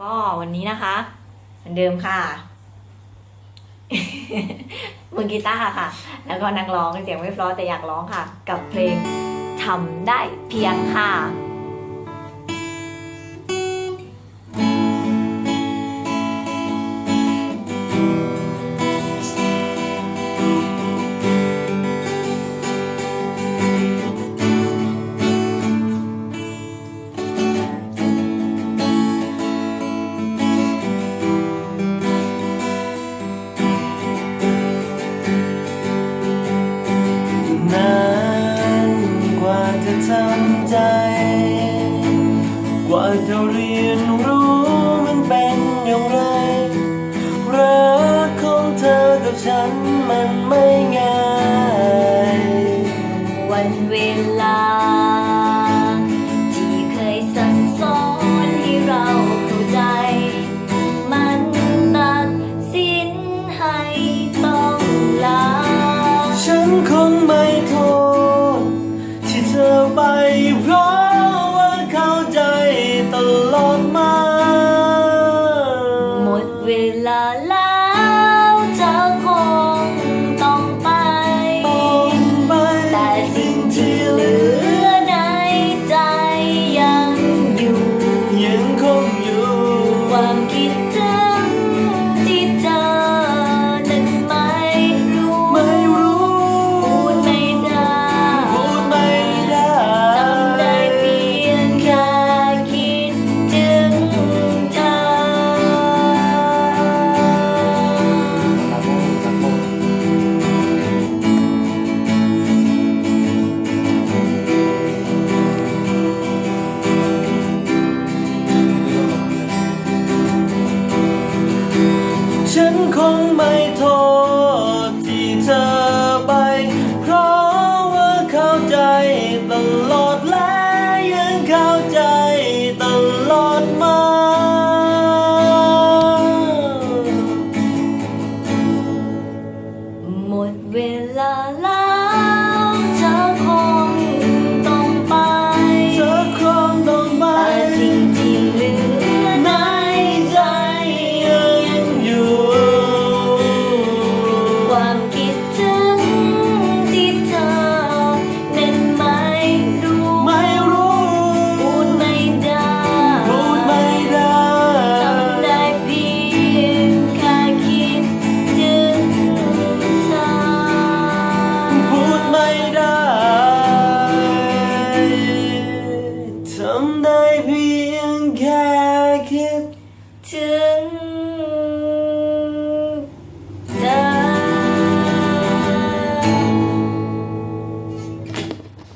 ก็วันนี้นะคะเหมือนเดิมค่ะมือกีตาร์ค่ะ แล้วก็นักร้องเสียงไม่เพราะแต่อยากร้องค่ะ กับเพลงทำได้เพียงค่ะ จะเรียนรู้มันเป็นอย่างไร รักของเธอกับฉันมันไม่ง่าย วันเวลา ที่เคยสั่งสอนให้เราเข้าใจ มันตัดสินให้ต้องลา ฉันคงไม่โทษที่เธอไปเพราะ หม เพียงแค่คิดถึง